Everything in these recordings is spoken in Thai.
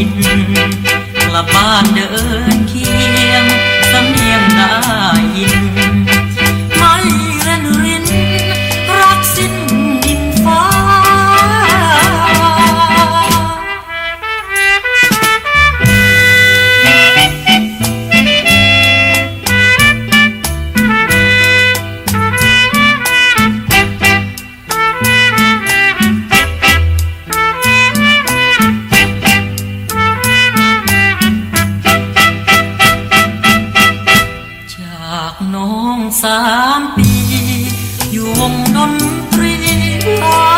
ิดกลับบ้านเดินเคียงสำเนียงได้ยิน I'm prima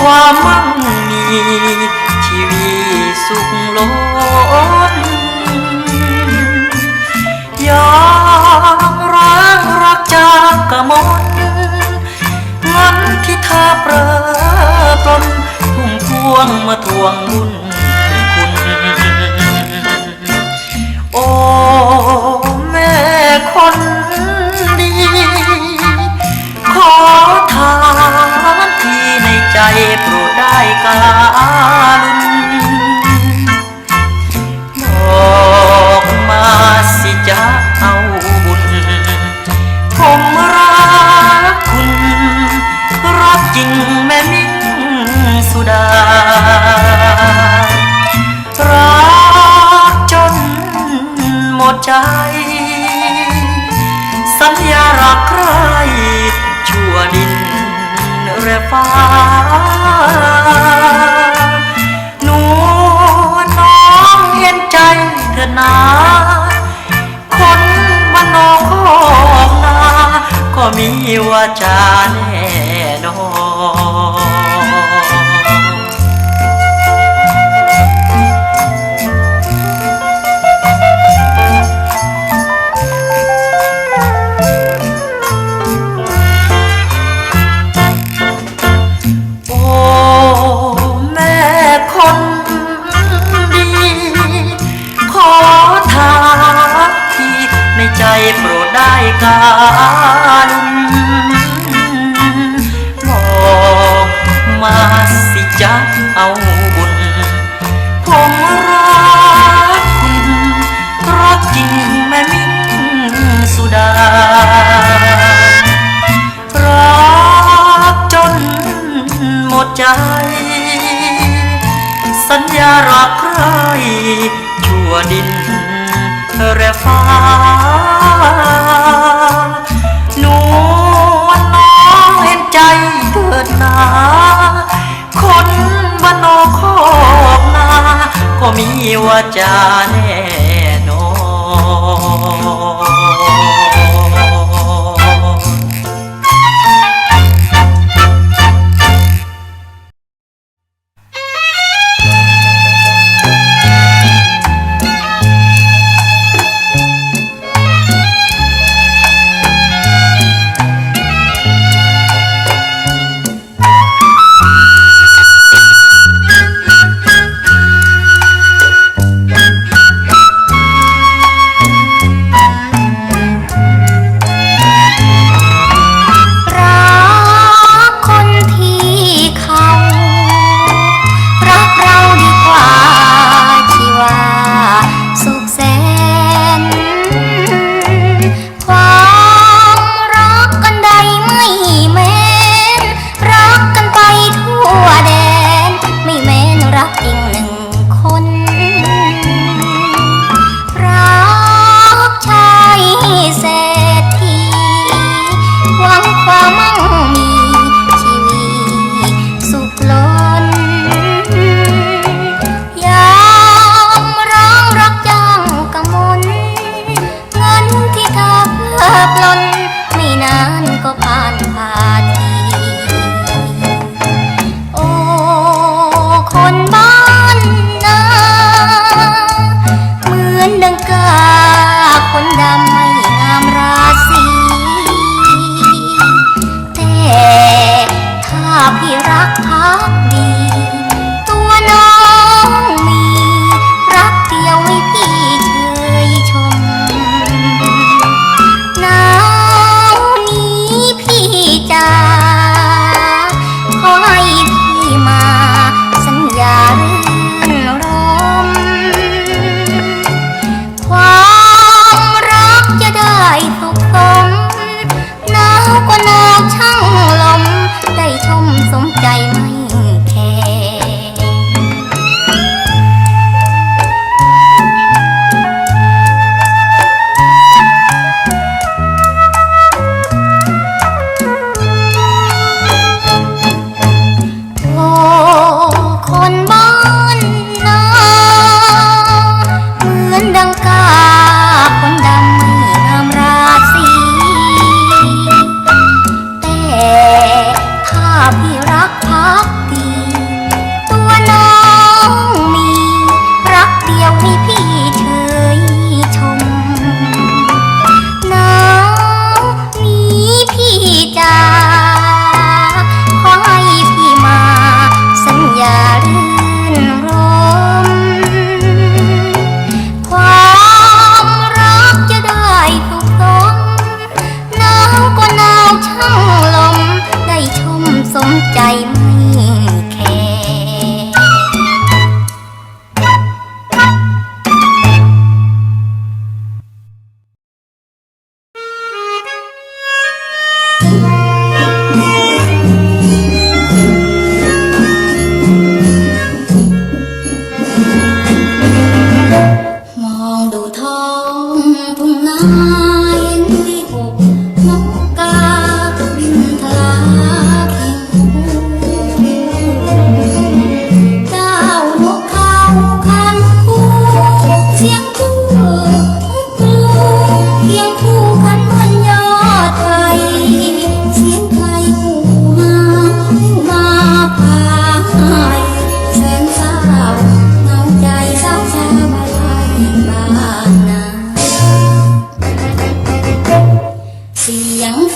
ความมั่งมีชีวิตสุขล้นยอมรักรักจากกะมนเงินที่เธอเปรอปรนพุ่มพวงมาทวงบุญคุณโอ้ โปรดได้การุณบอกมาสิจะเอาบุญ ผมรักคุณ รักจริงแม่มิ่งสุดา รักจนหมดใจ สัญญารักใครชั่วดินและฟ้า นา คนบ้านนอกของนา ก็มีว่าจาแน่ารบอกมาสิจะเอาบุญ ผมรักคุณ รักจริงแม่มิ่งสุดา รักจนหมดใจ สัญญารักใครชั่วดินและฟ้า มีว่าจาแน่ con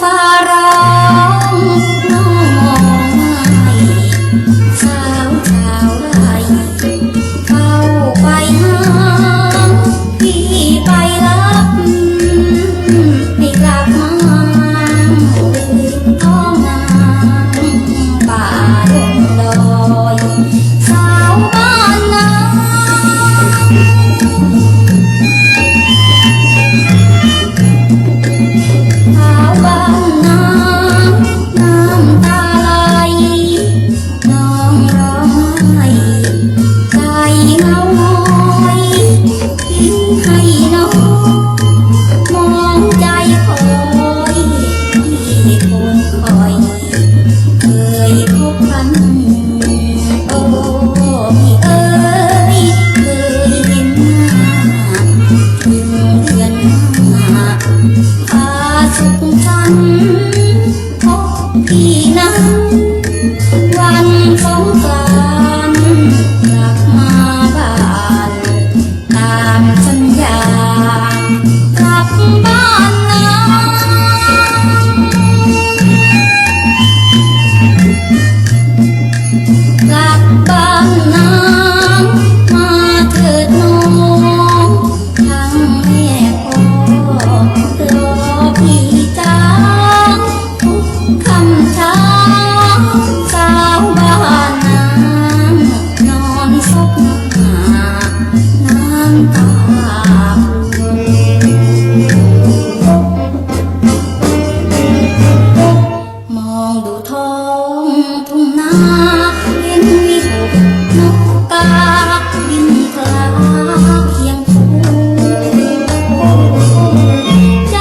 さい哦。